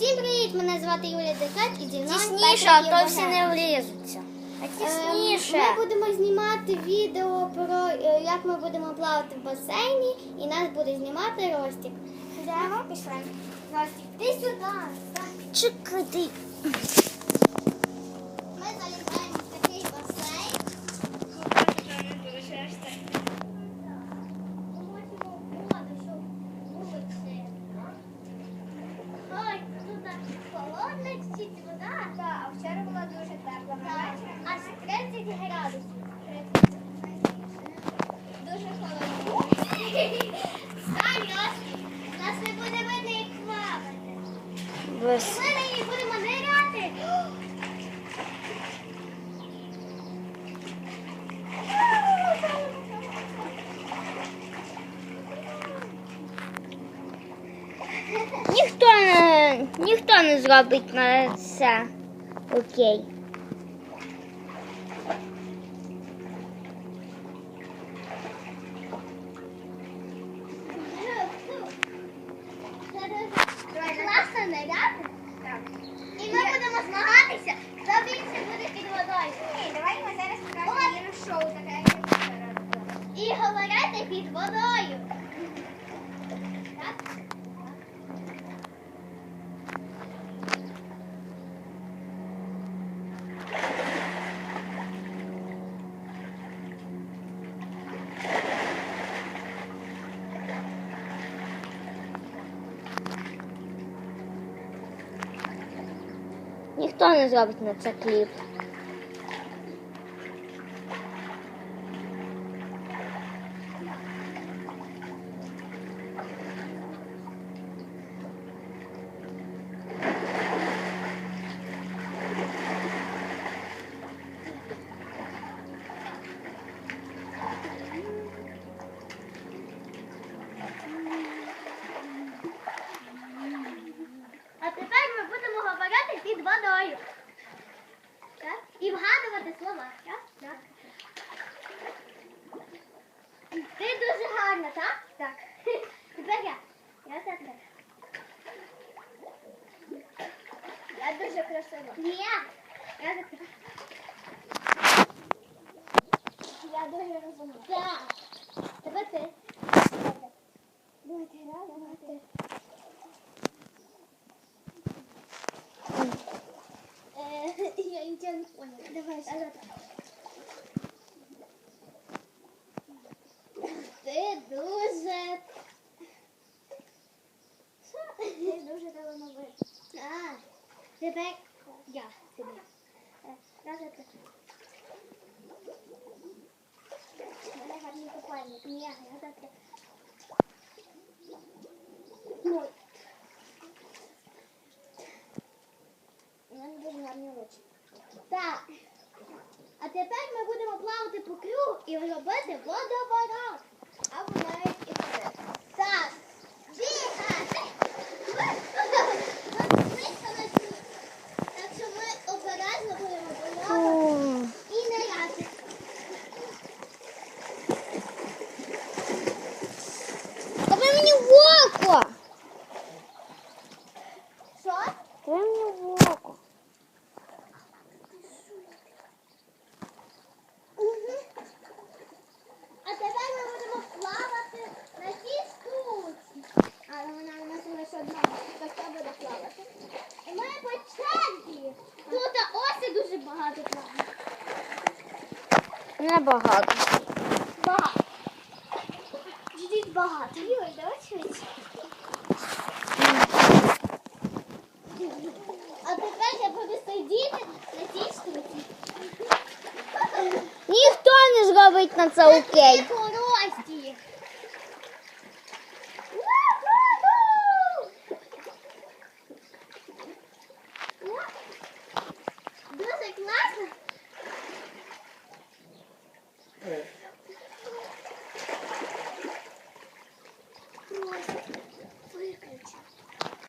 Всім привіт! Мене звати Юлія Декат і зі мною Тісніше, а то всі не влізуться. А Ем, тісніше. Ми будемо знімати відео про е, як ми будемо плавати в басейні, і нас буде знімати Ростік. Йдемо, пішли. Ростік, ти сюди. Чекайте. Ми Дуже холодно. Нас не буде видно, плавати. Ми на будемо ниряти. Ніхто не, ніхто не зробить на це. Окей. Класно ниряти. І ми будемо змагатися, хто більше буде під водою. Ні, давай ми зараз покажемо шоу таке. І говорити під водою. Ніхто не зробить на це кліп. А тепер ми будемо говорити під водою. Так? І вгадувати слова. Так? Так. Ти дуже гарна, так? Так. Тепер я. Я за тебе. Я дуже красива. Ні. Я тебе. Я дуже розумна. Так. Тепер ти. Давайте, давайте. Э, Я ничего не поняла. Давай сюда. Ти дуже. Що? Ти дуже талановита. А, тепер я собі. Е, Раз. Мене гарний купальник. Ні, раз, два, три. Ой. У мене дуже гарні очі. Так. А тепер ми будемо плавати по кругу і робити водоворот. Або навіть і вперед. Так. Бігати. Так що ми обережно будемо плавати і ниряти. А ви мені в око! Що? Ви мені в око. А тепер ми будемо плавати на цій штуці. Але вона у нас лише одна, така буде плавати. І ми по черзі. Тут оси дуже багато плаває. Небагато. Багато. Дідіть багато. Юль, давай швидше. А тепер я буду сидіти на цій штуці. Ніхто не зробить на це окей. Дуже класно.